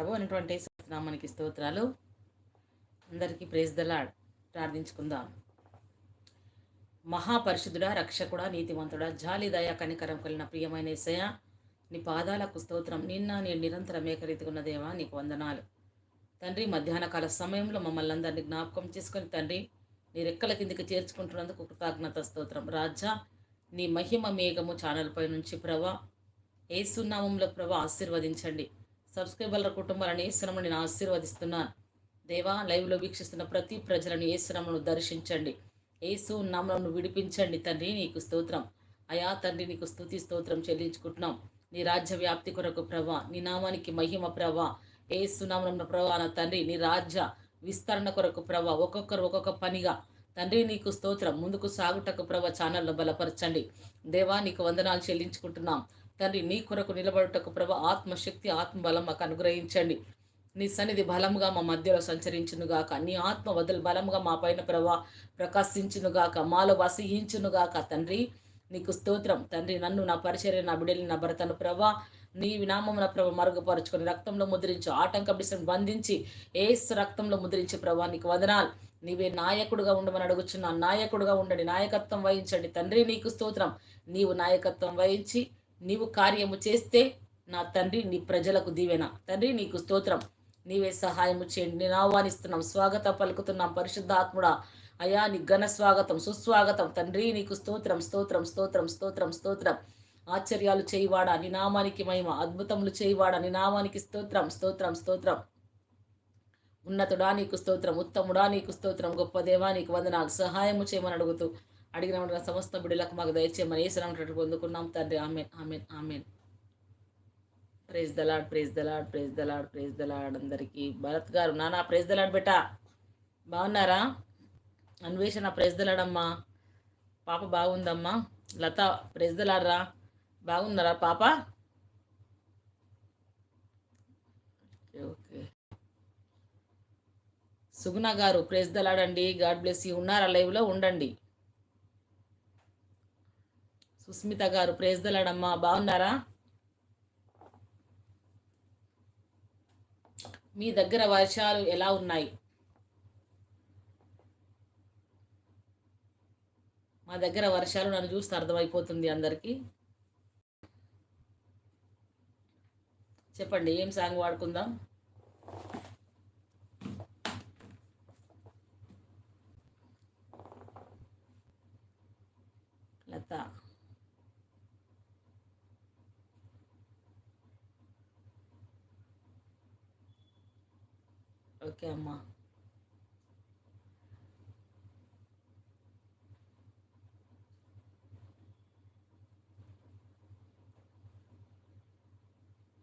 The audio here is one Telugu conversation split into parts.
ప్రభు అనేటువంటి నామానికి స్తోత్రాలు. అందరికీ ప్రేజ్ దలా ప్రార్థించుకుందాం. మహాపరిశుద్ధుడా రక్షకుడా నీతివంతుడా జాలిదయ కనికరం కలిగిన ప్రియమైన ఏసయ నీ పాదాలకు స్తోత్రం. నిన్న నేను నిరంతరం ఏకరీతికున్న దేవా నీకు వందనాలు. తండ్రి మధ్యాహ్న కాల సమయంలో మమ్మల్ని అందరినీ జ్ఞాపకం చేసుకొని తండ్రి నీ రెక్కల కిందికి చేర్చుకుంటున్నందుకు కృతజ్ఞత స్తోత్రం. రాజా నీ మహిమ మేఘము ఛానల్పై నుంచి ప్రభా ఏసునామంలో ప్రభా ఆశీర్వదించండి. సబ్స్క్రైబర్ల కుటుంబాలను ఏసునామని నేను ఆశీర్వదిస్తున్నాను. దేవా లైవ్లో వీక్షిస్తున్న ప్రతి ప్రజలను ఏసునామను దర్శించండి. ఏసు నామను విడిపించండి తండ్రి నీకు స్తోత్రం. అయా తండ్రి నీకు స్థుతి స్తోత్రం చెల్లించుకుంటున్నాం. నీ రాజ్య వ్యాప్తి కొరకు ప్రభా నీ నామానికి మహిమ ప్రభా. ఏసు నామన ప్రభా నా తండ్రి నీ రాజ్య విస్తరణ కొరకు ప్రభా ఒక్కొక్కరు ఒక్కొక్క పనిగా. తండ్రి నీకు స్తోత్రం. ముందుకు సాగుటకు ప్రభ ఛానల్ను బలపరచండి. దేవా నీకు వందనాలు చెల్లించుకుంటున్నాం. తండ్రి నీ కొరకు నిలబడుటకు ప్రభ ఆత్మశక్తి ఆత్మబలం మాకు అనుగ్రహించండి. నీ సన్నిధి బలముగా మా మధ్యలో సంచరించునుగాక. నీ ఆత్మ వదలు బలముగా మా పైన ప్రభా ప్రకాశించునుగాక. మాలో వసహించునుగాక తండ్రి. నీకు స్తోత్రం. తండ్రి నన్ను నా పరిచర్య నా బిడ్డని నా భర్తను ప్రభా నీ వినామమున ప్రభ మరుగుపరుచుకొని రక్తంలో ముద్రించు. ఆటంక బిడ్డను బంధించి ఏస్ రక్తంలో ముద్రించి ప్రభా నీకు వదనాలు. నీవే నాయకుడుగా ఉండమని అడుగుచున్నా నాయకుడుగా ఉండండి. నాయకత్వం వహించండి. తండ్రి నీకు స్తోత్రం. నీవు నాయకత్వం వహించి నీవు కార్యము చేస్తే నా తండ్రి నీ ప్రజలకు దీవెన. తండ్రి నీకు స్తోత్రం. నీవే సహాయము చేయండి. నేను ఆహ్వానిస్తున్నాం. స్వాగతం పలుకుతున్నాం. పరిశుద్ధాత్ముడా అయా నీ ఘన స్వాగతం సుస్వాగతం. తండ్రి నీకు స్తోత్రం స్తోత్రం స్తోత్రం స్తోత్రం స్తోత్రం. ఆశ్చర్యాలు చేయవాడా నీ నామానికి మహిమ. అద్భుతములు చేయవాడా నీ నామానికి స్తోత్రం స్తోత్రం స్తోత్రం. ఉన్నతుడా నీకు స్తోత్రం. ఉత్తముడా నీకు స్తోత్రం. గొప్ప దేవా నీకు వందనాలు. సహాయము చేయమని అడుగుతూ అడిగిన సమస్త బిడ్డలకు మాకు దయచేయమని వేసినట్టు పొందుకున్నాం తండ్రి. Amen amen amen. Praise the Lord praise the Lord praise the Lord praise the Lord అందరికీ. భరత్ గారు నానా ప్రేజ్ దలాడ్ బెటా బాగున్నారా? అన్వేషణ ప్రేజ్ దలాడమ్మా పాప బాగుందమ్మా. లత ప్రేజ్ దలాడరా బాగున్నారా పాప? ఓకే సుగుణ గారు ప్రేజ్ దలాడండి గాడ్ బ్లెస్ యూ ఉన్నారా లైవ్లో ఉండండి. సుస్మిత గారు ప్రేజ్ దలాడమ్మా బాగున్నారా? మీ దగ్గర వర్షాలు ఎలా ఉన్నాయి? మా దగ్గర వర్షాలు నన్ను చూస్తే అర్థమైపోతుంది అందరికీ. చెప్పండి ఏం సాంగ్ వాడుకుందాం లత ఓకే అమ్మా.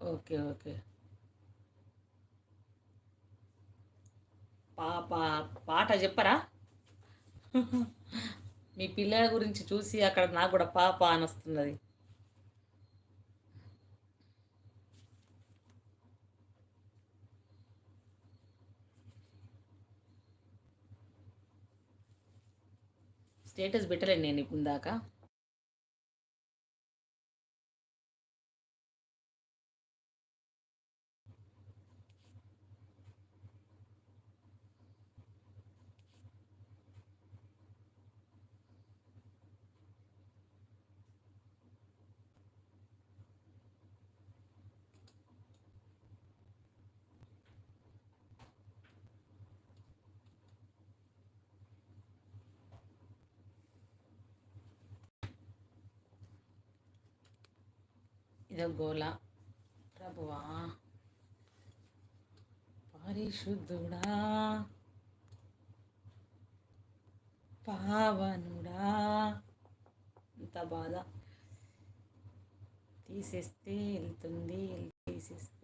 Okay okay. పాప పాట చెప్పరా? మీ పిల్లల గురించి చూసి అక్కడ నాకు కూడా పాప అని వస్తున్నది. స్టేటస్ పెట్టలేను నేను ఇప్పుడు దాకా. ఇదో గోల ప్రభువా పరిశుద్ధుడా పావనుడా. ఇంత బాధ. తీసేస్తే వెళ్తుంది తీసేస్తే